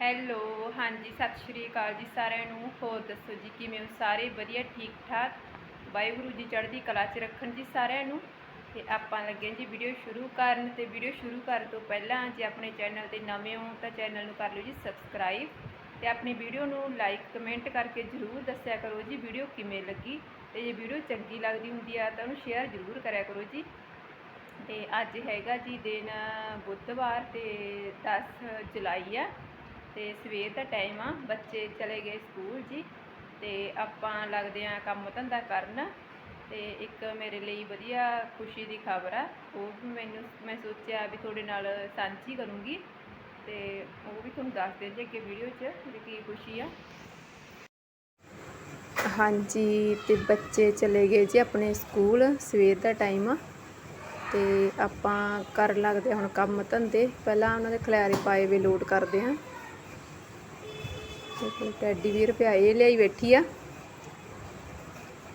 Hello, ਹਾਂਜੀ, ਸਤਿ ਸ਼੍ਰੀ ਅਕਾਲ ਜੀ ਸਾਰਿਆਂ ਨੂੰ। ਹੋਰ ਦੱਸੋ ਜੀ, ਕਿਵੇਂ ਹੋ ਸਾਰੇ? ਵਧੀਆ, ਠੀਕ, ਠਾਕ? ਵਾਹਿਗੁਰੂ ਜੀ ਚੜ੍ਹਦੀ ਕਲਾ 'ਚ ਰੱਖਣ ਜੀ ਸਾਰਿਆਂ ਨੂੰ। ਤੇ ਆਪਾਂ ਲੱਗੇ ਜੀ ਵੀਡੀਓ ਸ਼ੁਰੂ ਕਰਨ। ਤੇ ਵੀਡੀਓ ਸ਼ੁਰੂ ਕਰਨ ਤੋਂ ਪਹਿਲਾਂ ਜੇ ਆਪਣੇ ਚੈਨਲ ਤੇ ਨਵੇਂ ਹੋ ਤਾਂ ਚੈਨਲ ਨੂੰ ਕਰ ਲਓ ਜੀ ਸਬਸਕ੍ਰਾਈਬ। ਤੇ ਆਪਣੀ ਵੀਡੀਓ ਨੂੰ ਲਾਈਕ, ਕਮੈਂਟ ਕਰਕੇ ਜਰੂਰ ਦੱਸਿਆ ਕਰੋ ਜੀ ਵੀਡੀਓ ਕਿਵੇਂ ਲੱਗੀ। ਤੇ ਜੇ ਵੀਡੀਓ ਚੰਗੀ ਲੱਗਦੀ ਹੁੰਦੀ ਆ ਤਾਂ ਉਹਨੂੰ ਸ਼ੇਅਰ ਜਰੂਰ ਕਰਿਆ ਕਰੋ ਜੀ। ਤੇ ਅੱਜ ਹੈਗਾ ਜੀ ਦਿਨ ਬੁੱਧਵਾਰ ਤੇ 10 ਜੁਲਾਈ ਆ। ਤੇ ਸਵੇਰ ਦਾ ਟਾਈਮ ਆ, ਬੱਚੇ ਚਲੇ ਗਏ ਸਕੂਲ ਜੀ, ਤੇ ਆਪਾਂ ਲੱਗਦੇ ਆ ਕੰਮ ਧੰਦਾ ਕਰਨ, ਤੇ ਇੱਕ ਮੇਰੇ ਲਈ ਵਧੀਆ ਖੁਸ਼ੀ ਦੀ ਖਬਰ ਆ, ਉਹ ਵੀ ਮੈਨੂੰ, ਮੈਂ ਸੋਚਿਆ ਵੀ ਤੁਹਾਡੇ ਨਾਲ ਸਾਂਝੀ ਕਰੂੰਗੀ, ਤੇ ਉਹ ਵੀ ਤੁਹਾਨੂੰ ਦੱਸ ਦੇ ਜੀ ਅੱਗੇ ਵੀਡੀਓ 'ਚ ਵੀ ਕੀ ਖੁਸ਼ੀ ਆ। ਹਾਂਜੀ, ਤੇ ਬੱਚੇ ਚਲੇ ਗਏ ਜੀ ਆਪਣੇ ਸਕੂਲ ਸਵੇਰ ਦਾ ਟਾਈਮ ਆ, ਤੇ ਆਪਾਂ ਕਰ ਲੱਗਦੇ ਹੁਣ ਕੰਮ ਧੰਦੇ, ਪਹਿਲਾਂ ਉਹਨਾਂ ਦੇ ਖਿਲਾਰੇ ਪਾਏ ਵੇ ਲੋਡ ਕਰਦੇ ਹਾਂ ਤੇ ਕੋਈ ਟੈਡੀ ਵੀਰ ਪਿਆ, ਇਹ ਲਿਆਈ ਬੈਠੀ ਆ।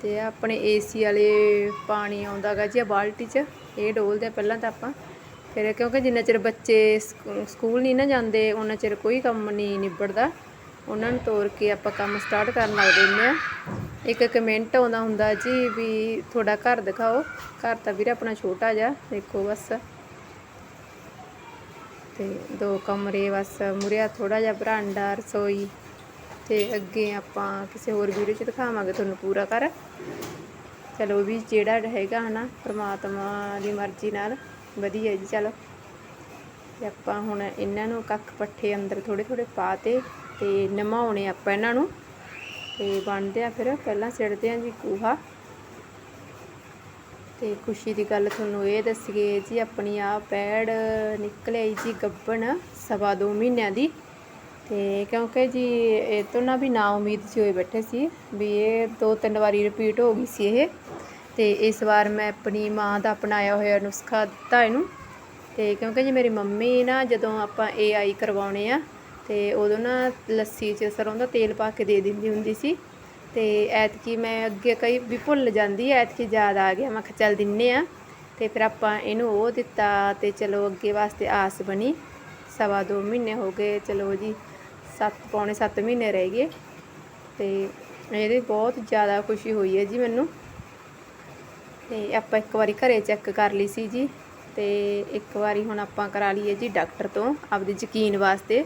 ਤੇ ਆਹ ਆਪਣੇ ਏਸੀ ਵਾਲੇ ਪਾਣੀ ਆਉਂਦਾਗਾ ਜੀ ਆ ਬਾਲਟੀ 'ਚ, ਇਹ ਡੋਲਦੇ ਆ ਪਹਿਲਾਂ ਤਾਂ ਆਪਾਂ। ਫਿਰ ਕਿਉਂਕਿ ਜਿੰਨਾ ਚਿਰ ਬੱਚੇ ਸਕੂ- ਸਕੂਲ ਨਹੀਂ ਨਾ ਜਾਂਦੇ ਉਹਨਾਂ ਚਿਰ ਕੋਈ ਕੰਮ ਨਹੀਂ ਨਿਬੜਦਾ। ਉਹਨਾਂ ਨੂੰ ਤੋਰ ਕੇ ਆਪਾਂ ਕੰਮ ਸਟਾਰਟ ਕਰਨ ਲੱਗ ਦਿੰਦੇ ਆ। ਇੱਕ ਕਮੈਂਟ ਆਉਂਦਾ ਹੁੰਦਾ ਜੀ ਵੀ ਤੁਹਾਡਾ ਘਰ ਦਿਖਾਓ। ਘਰ ਤਾਂ ਵੀਰ ਆਪਣਾ ਛੋਟਾ ਜਿਹਾ, ਦੇਖੋ ਬਸ। ਤੇ ਦੋ ਕਮਰੇ ਬਸ, ਮੁਰਿਆ ਥੋੜਾ ਜਿਹਾ, ਬਰਾਂਡਾ, ਰਸੋਈ। ਤੇ ਅੱਗੇ ਆਪਾਂ ਕਿਸੇ ਹੋਰ ਵੀਡੀਓ 'ਚ ਦਿਖਾਵਾਂਗੇ ਤੁਹਾਨੂੰ ਪੂਰਾ ਘਰ। ਚਲੋ ਵੀ ਜਿਹੜਾ ਹੈਗਾ ਹਨਾ, ਪ੍ਰਮਾਤਮਾ ਦੀ ਮਰਜ਼ੀ ਨਾਲ, ਵਧੀਆ ਜੀ, ਚਲੋ। ਤੇ ਆਪਾਂ ਹੁਣ ਇਹਨਾਂ ਨੂੰ ਕੱਖ ਪੱਠੇ ਅੰਦਰ ਥੋੜੇ ਥੋੜੇ ਪਾਤੇ ਤੇ ਤੇ ਨਮਾਉਣੇ ਆਪਾਂ ਇਹਨਾਂ ਨੂੰ। ਤੇ ਬਣਦੇ ਆ ਫਿਰ, ਪਹਿਲਾਂ ਸਿੜਦੇ ਆ ਜੀ ਕੂਹਾ ਤੇ ਖੁਸ਼ੀ ਦੀ ਗੱਲ ਤੁਹਾਨੂੰ ਇਹ ਦੱਸੀਏ ਜੀ, ਆਪਣੀ ਆ ਪੈੜ ਨਿਕਲ ਜੀ ਗੱਬਣ ਸਵਾ ਦੋ ਮਹੀਨਿਆਂ ਦੀ। ਤੇ ਕਿਉਂਕਿ ਜੀ ਇਹ ਤੋਂ ਨਾ ਵੀ ਨਾ ਉਮੀਦ ਸੀ ਹੋਏ ਬੈਠੇ ਸੀ ਵੀ ਇਹ ਦੋ ਤਿੰਨ ਵਾਰੀ ਰਿਪੀਟ ਹੋ ਗਈ ਸੀ ਇਹ। ਤੇ ਇਸ ਵਾਰ ਮੈਂ ਆਪਣੀ ਮਾਂ ਦਾ ਅਪਣਾਇਆ ਹੋਇਆ ਨੁਸਖਾ ਦਿੱਤਾ ਇਹਨੂੰ। ਤੇ ਕਿਉਂਕਿ ਜੀ ਮੇਰੀ ਮੰਮੀ ਨਾ ਜਦੋਂ ਆਪਾਂ ਏਆਈ ਕਰਵਾਉਣੇ ਆ, ਤੇ ਉਦੋਂ ਨਾ ਲੱਸੀ 'ਚ ਸਰੋਂ ਦਾ ਤੇਲ ਪਾ ਕੇ ਦੇ ਦਿੰਦੀ ਹੁੰਦੀ ਸੀ। ਤੇ ਐਤਕੀ ਮੈਂ ਅੱਗੇ ਕਈ ਵੀ ਭੁੱਲ ਜਾਂਦੀ ਐਤਕੀ ਯਾਦ ਆ ਗਿਆ, ਮੈਂ ਕਿਹਾ ਚੱਲ ਦਿੰਨੇ ਆ। ਤੇ ਫਿਰ ਆਪਾਂ ਇਹਨੂੰ ਉਹ ਦਿੱਤਾ ਤੇ ਚਲੋ ਅੱਗੇ ਵਾਸਤੇ ਆਸ ਬਣੀ। ਸਵਾ ਦੋ ਮਹੀਨੇ ਹੋ ਗਏ, ਚਲੋ ਜੀ। ਸੱਤ, ਪੌਣੇ ਸੱਤ ਮਹੀਨੇ ਰਹਿ ਗਏ ਤੇ ਇਹਦੀ ਬਹੁਤ ਜ਼ਿਆਦਾ ਖੁਸ਼ੀ ਹੋਈ ਹੈ ਜੀ ਮੈਨੂੰ। ਤੇ ਆਪਾਂ ਇੱਕ ਵਾਰੀ ਘਰੇ ਚੈੱਕ ਕਰ ਲਈ ਸੀ ਜੀ ਤੇ ਇੱਕ ਵਾਰੀ ਹੁਣ ਆਪਾਂ ਕਰਾ ਲਈਏ ਜੀ ਡਾਕਟਰ ਤੋਂ ਆਪਦੇ ਯਕੀਨ ਵਾਸਤੇ।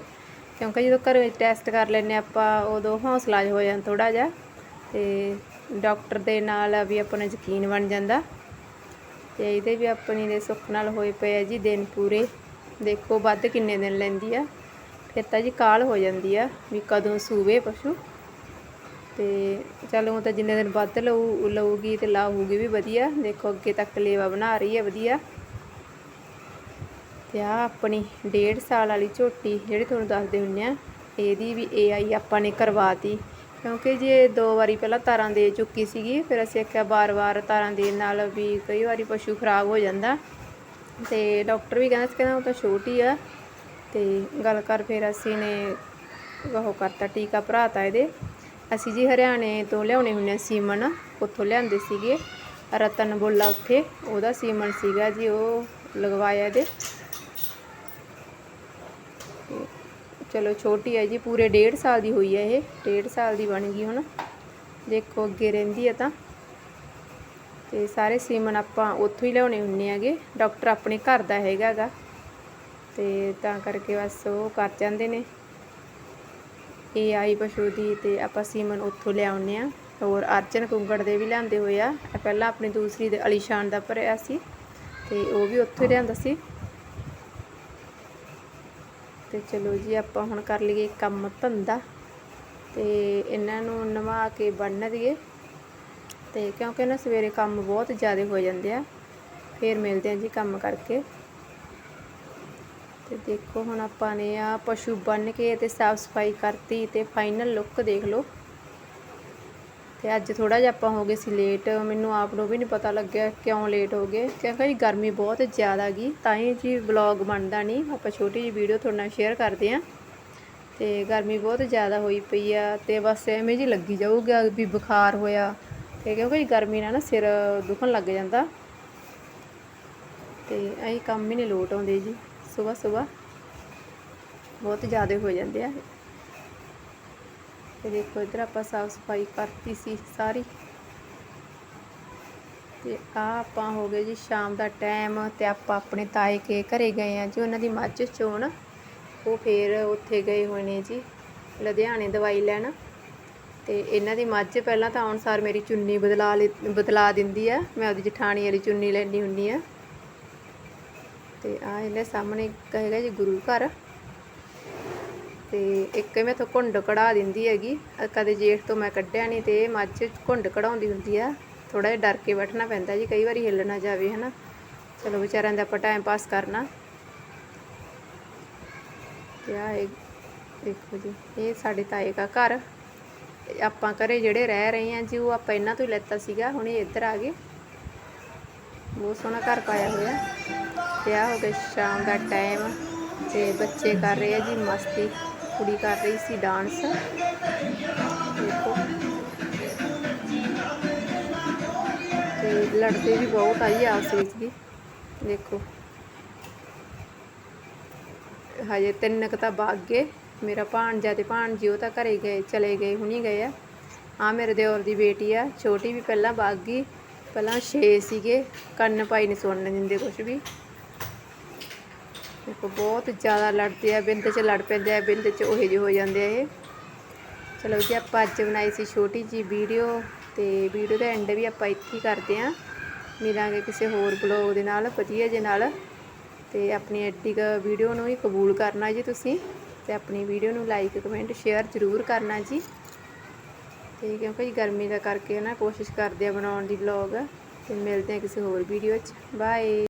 ਕਿਉਂਕਿ ਜਦੋਂ ਘਰੇ ਟੈਸਟ ਕਰ ਲੈਨੇ ਆਪਾਂ, ਉਦੋਂ ਹੌਸਲਾ ਹੋ ਜਾਂਦਾ ਥੋੜਾ ਜਿਹਾ ਤੇ ਡਾਕਟਰ ਦੇ ਨਾਲ ਵੀ ਆਪਣਾ ਯਕੀਨ ਬਣ ਜਾਂਦਾ। ਤੇ ਇਹਦੇ ਵੀ ਆਪਣੀ ਦੇ ਸੁੱਖ ਨਾਲ ਹੋਏ ਪਏ ਆ ਜੀ ਦਿਨ ਪੂਰੇ। ਦੇਖੋ ਵੱਧ ਕਿੰਨੇ ਦਿਨ ਲੈਂਦੀ ਆ। ਫਿਰ ਤਾਂ ਜੀ ਕਾਲ ਹੋ ਜਾਂਦੀ ਆ ਵੀ ਕਦੋਂ ਸੂਵੇ ਪਸ਼ੂ। ਤੇ ਚਲੋ ਉਹ ਤਾਂ ਜਿੰਨੇ ਦਿਨ ਵੱਧ ਲਊ, ਲਊਗੀ ਤੇ ਲਾਹੂਗੀ ਵੀ ਵਧੀਆ। ਦੇਖੋ ਅੱਗੇ ਤੱਕ ਲੇਵਾ ਬਣਾ ਰਹੀ ਹੈ ਵਧੀਆ। ਤੇ ਆ ਆਪਣੀ ਡੇਢ ਸਾਲ ਵਾਲੀ ਝੋਟੀ ਜਿਹੜੀ ਤੁਹਾਨੂੰ ਦੱਸਦੇ ਹੁੰਨੇ ਆ, ਇਹਦੀ ਵੀ ਏਆਈ ਆਪਾਂ ਨੇ ਕਰਵਾਤੀ। ਕਿਉਂਕਿ ਜੇ ਦੋ ਵਾਰੀ ਪਹਿਲਾਂ ਤਾਰਾਂ ਦੇ ਚੁੱਕੀ ਸੀਗੀ, ਫਿਰ ਅਸੀਂ ਆਖਿਆ ਬਾਰ-ਬਾਰ ਤਾਰਾਂ ਦੇਣ ਨਾਲ ਵੀ ਕਈ ਵਾਰੀ ਪਸ਼ੂ ਖਰਾਬ ਹੋ ਜਾਂਦਾ। ਤੇ ਡਾਕਟਰ ਵੀ ਕਹਿੰਦਾ ਸੀ, ਕਹਿੰਦਾ ਉਹ ਤਾਂ ਛੋਟੀ ਆ। ਤੇ ਗੱਲ ਕਰ ਫਿਰ ਅਸੀਂ ਨੇ ਉਹ ਕਰਤਾ, ਟੀਕਾ ਭਰਾਤਾ ਇਹਦੇ। ਅਸੀਂ ਜੀ ਹਰਿਆਣੇ ਤੋਂ ਲਿਆਉਣੇ ਹੁੰਨੇ ਆ ਸੀਮਨ, ਉੱਥੋਂ ਲਿਆਂਦੇ ਸੀਗੇ। ਰਤਨ ਬੋਲਾ ਉੱਥੇ, ਉਹਦਾ ਸੀਮਨ ਸੀਗਾ ਜੀ, ਉਹ ਲਗਵਾਇਆ ਇਹਦੇ। ਚਲੋ ਛੋਟੀ ਹੈ ਜੀ, ਪੂਰੇ ਡੇਢ ਸਾਲ ਦੀ ਹੋਈ ਹੈ ਇਹ, ਡੇਢ ਸਾਲ ਦੀ ਬਣ ਗਈ ਹੁਣ। ਦੇਖੋ ਅੱਗੇ ਰਹਿੰਦੀ ਹੈ ਤਾਂ। ਤੇ ਸਾਰੇ ਸੀਮਨ ਆਪਾਂ ਉੱਥੋਂ ਹੀ ਲਿਆਉਣੇ ਹੁੰਨੇ ਆਗੇ ਡਾਕਟਰ ਆਪਣੇ ਘਰ ਦਾ ਹੈਗਾਗਾ ਤੇ ਤਾਂ ਕਰਕੇ ਬਸ ਉਹ ਕਰ ਜਾਂਦੇ ਨੇ। ਇਹ ਆਈ ਪਸ਼ੂ ਦੀ ਤੇ ਆਪਾਂ ਸੀਮਨ ਉੱਥੋਂ ਲਿਆਉਨੇ ਆ ਹੋਰ ਅਰਜਨ ਕੁੰਗੜ ਦੇ ਵੀ ਲਿਆਂਦੇ ਹੋਏ ਆ। ਪਹਿਲਾਂ ਆਪਣੀ ਦੂਸਰੀ ਦੇ ਅਲੀਸ਼ਾਨ ਦਾ ਭਰਿਆ ਸੀ ਤੇ ਉਹ ਵੀ ਉੱਥੋਂ ਹੀ ਲਿਆਂਦਾ ਸੀ। ਤੇ ਚਲੋ ਜੀ ਆਪਾਂ ਹੁਣ ਕਰ ਲਈਏ ਕੰਮ ਧੰਦਾ ਤੇ ਇਹਨਾਂ ਨੂੰ ਨਵਾ ਕੇ ਬੰਨ ਦਈਏ। ਤੇ ਕਿਉਂਕਿ ਨਾ ਸਵੇਰੇ ਕੰਮ ਬਹੁਤ ਜ਼ਿਆਦਾ ਹੋ ਜਾਂਦੇ ਆ। ਫੇਰ ਮਿਲਦੇ ਆ ਜੀ ਕੰਮ ਕਰਕੇ। ਤੇ ਦੇਖੋ ਹੁਣ ਆਪਾਂ ਨੇ ਆ ਪਸ਼ੂ ਬੰਨ ਕੇ ਤੇ ਸਾਫ਼ ਸਫ਼ਾਈ ਕਰਤੀ ਤੇ ਫਾਈਨਲ ਲੁੱਕ ਦੇਖ ਲਓ। ਤੇ ਅੱਜ ਥੋੜਾ ਜਿਹਾ ਆਪਾਂ ਹੋ ਗਏ ਸੀ ਲੇਟ ਮੈਨੂੰ ਆਪ ਨੂੰ ਵੀ ਨਹੀਂ ਪਤਾ ਲੱਗਿਆ ਕਿਉਂ ਲੇਟ ਹੋ ਗਏ। ਕਿਉਂਕਿ ਜੀ ਗਰਮੀ ਬਹੁਤ ਜ਼ਿਆਦਾ ਗਈ ਤਾਂ ਹੀ ਜੀ ਵਲੌਗ ਬਣਦਾ ਨਹੀਂ ਆਪਾਂ ਛੋਟੀ ਜਿਹੀ ਵੀਡੀਓ ਤੁਹਾਡੇ ਨਾਲ ਸ਼ੇਅਰ ਕਰਦੇ ਆਂ। ਤੇ ਗਰਮੀ ਬਹੁਤ ਜ਼ਿਆਦਾ ਹੋਈ ਪਈ ਆ ਤੇ ਬਸ ਐਵੇਂ ਜੀ ਲੱਗੀ ਜਾਊਗਾ ਵੀ ਬੁਖਾਰ ਹੋਇਆ। ਤੇ ਕਿਉਂਕਿ ਜੀ ਗਰਮੀ ਨਾਲ ਨਾ ਸਿਰ ਦੁਖਣ ਲੱਗ ਜਾਂਦਾ। ਤੇ ਐਂ ਕੰਮ ਹੀ ਨਹੀਂ ਲੋਟ ਆਉਂਦੇ ਜੀ। ਸਵੇਰ ਸਵੇਰ ਬਹੁਤ ਜ਼ਿਆਦਾ ਹੋ ਜਾਂਦੇ ਆ ਤੇ ਦੇਖੋ ਇਧਰ ਆਪਾਂ ਸਾਫ਼ ਸਫ਼ਾਈ ਕਰਤੀ ਸੀ ਸਾਰੀ। ਤੇ ਆ ਆਪਾਂ ਹੋ ਗਏ ਜੀ ਸ਼ਾਮ ਦਾ ਟਾਈਮ ਤੇ ਆਪਾਂ ਆਪਣੇ ਤਾਏ ਕੇ ਘਰੇ ਗਏ ਆ ਜੀ, ਉਹਨਾਂ ਦੀ ਮੱਝ ਚੋਣ। ਉਹ ਫੇਰ ਉੱਥੇ ਗਏ ਹੋਏ ਨੇ ਜੀ, ਲੁਧਿਆਣੇ ਦਵਾਈ ਲੈਣ। ਤੇ ਇਹਨਾਂ ਦੀ ਮੱਝ ਪਹਿਲਾਂ ਤਾਂ ਆਉਣ ਸਾਰ ਮੇਰੀ ਚੁੰਨੀ ਬਦਲਾ ਲਿ- ਬਦਲਾ ਦਿੰਦੀ ਆ। ਮੈਂ ਉਹਦੀ ਜਠਾਣੀ ਵਾਲੀ ਚੁੰਨੀ ਲੈਣੀ ਹੁੰਨੀ ਆ। ਤੇ ਆ ਇਹਦੇ ਸਾਹਮਣੇ ਹੈਗਾ ਜੀ ਗੁਰੂ ਘਰ। ਤੇ ਇੱਕ ਮੈਂ ਤੋਂ ਘੁੰਡ ਕਢਾ ਦਿੰਦੀ ਹੈਗੀ। ਕਦੇ ਜੇਠ ਤੋਂ ਮੈਂ ਕੱਢਿਆ ਨਹੀਂ ਤੇ ਮੱਝ ਘੁੰਡ ਕਢਾਉਂਦੀ ਹੁੰਦੀ ਆ। ਥੋੜਾ ਜਿਹਾ ਡਰ ਕੇ ਬੈਠਣਾ ਪੈਂਦਾ ਜੀ, ਕਈ ਵਾਰੀ ਹਿੱਲ ਨਾ ਜਾਵੇ, ਹਨਾ। ਚਲੋ ਵਿਚਾਰਿਆਂ ਦਾ ਆਪਾਂ ਟਾਈਮ ਪਾਸ ਕਰਨਾ। ਤੇ ਆ ਇਹ ਦੇਖੋ ਜੀ, ਇਹ ਸਾਡੇ ਤਾਏ ਦਾ ਘਰ। ਆਪਾਂ ਘਰੇ ਜਿਹੜੇ ਰਹਿ ਰਹੇ ਆ ਜੀ, ਉਹ ਆਪਾਂ ਇਹਨਾਂ ਤੋਂ ਹੀ ਲੈਤਾ ਸੀਗਾ, ਹੁਣ ਇਹ ਇੱਧਰ ਆ ਗਏ। ਬਹੁਤ ਸੋਹਣਾ ਘਰ ਪਾਇਆ ਹੋਇਆ। ਤੇ ਹੋ ਗਿਆ ਸ਼ਾਮ ਦਾ ਟਾਈਮ। ਤੇ ਬੱਚੇ ਕਰ ਰਹੇ ਆ ਜੀ, ਮਸਤੀ। ਕੁੜੀ ਕਰ ਰਹੀ ਸੀ ਡਾਂਸ। ਦੇਖੋ। ਤੇ ਲੜਦੇ ਵੀ ਬਹੁਤ ਆ ਆਪਸ ਵਿੱਚ। ਵੀ ਦੇਖੋ। ਹਜੇ ਤਿੰਨ ਕ ਤਾਂ ਵਗ ਗਏ। ਮੇਰਾ ਭਾਣਜਾ ਤੇ ਭਾਣਜੀ ਉਹ ਤਾਂ ਘਰੇ ਗਏ, ਚਲੇ ਗਏ, ਹੁਣੀ ਗਏ ਆ। ਆ ਮੇਰੇ ਦਿਓਰ ਦੀ ਬੇਟੀ ਆ, ਛੋਟੀ ਵੀ ਪਹਿਲਾਂ ਵਗ ਗਈ। ਪਹਿਲਾਂ 6 ਸੀਗੇ, ਕੰਨ ਪਾਈ ਨਹੀਂ ਸੁਣਨ ਦਿੰਦੇ ਕੁਝ ਵੀ। ਦੇਖੋ, ਬਹੁਤ ਜ਼ਿਆਦਾ ਲੜਦੇ ਆ, ਬਿੰਦ 'ਚ ਲੜ ਪੈਂਦੇ ਆ, ਬਿੰਦ 'ਚ ਉਹੇ ਜਿਹੇ ਹੋ ਜਾਂਦੇ ਆ ਇਹ। ਚਲੋ ਜੀ, ਆਪਾਂ ਅੱਜ ਬਣਾਈ ਸੀ ਛੋਟੀ ਜੀ ਵੀਡੀਓ ਤੇ ਵੀਡੀਓ ਦਾ ਐਂਡ ਵੀ ਆਪਾਂ ਇੱਥੇ ਹੀ ਕਰਦੇ ਆਂ ਮਿਲਾਂਗੇ ਕਿਸੇ ਹੋਰ ਬਲੌਗ ਦੇ ਨਾਲ, ਵਧੀਆ ਜੇ ਨਾਲ। ਤੇ ਆਪਣੀ ਐਡੀ ਵੀਡੀਓ ਨੂੰ ਹੀ ਕਬੂਲ ਕਰਨਾ ਜੀ ਤੁਸੀਂ ਤੇ ਆਪਣੀ ਵੀਡੀਓ ਨੂੰ ਲਾਈਕ ਕਮੈਂਟ ਸ਼ੇਅਰ ਜ਼ਰੂਰ ਕਰਨਾ ਜੀ। ਤੇ ਕਿਉਂਕਿ ਜੀ ਗਰਮੀ ਦਾ ਕਰਕੇ ਨਾ ਕੋਸ਼ਿਸ਼ ਕਰਦੇ ਆ ਬਣਾਉਣ ਦੀ ਵਲੌਗ ਤੇ ਮਿਲਦੇ ਆ ਕਿਸੇ ਹੋਰ ਵੀਡੀਓ 'ਚ। ਬਾਏ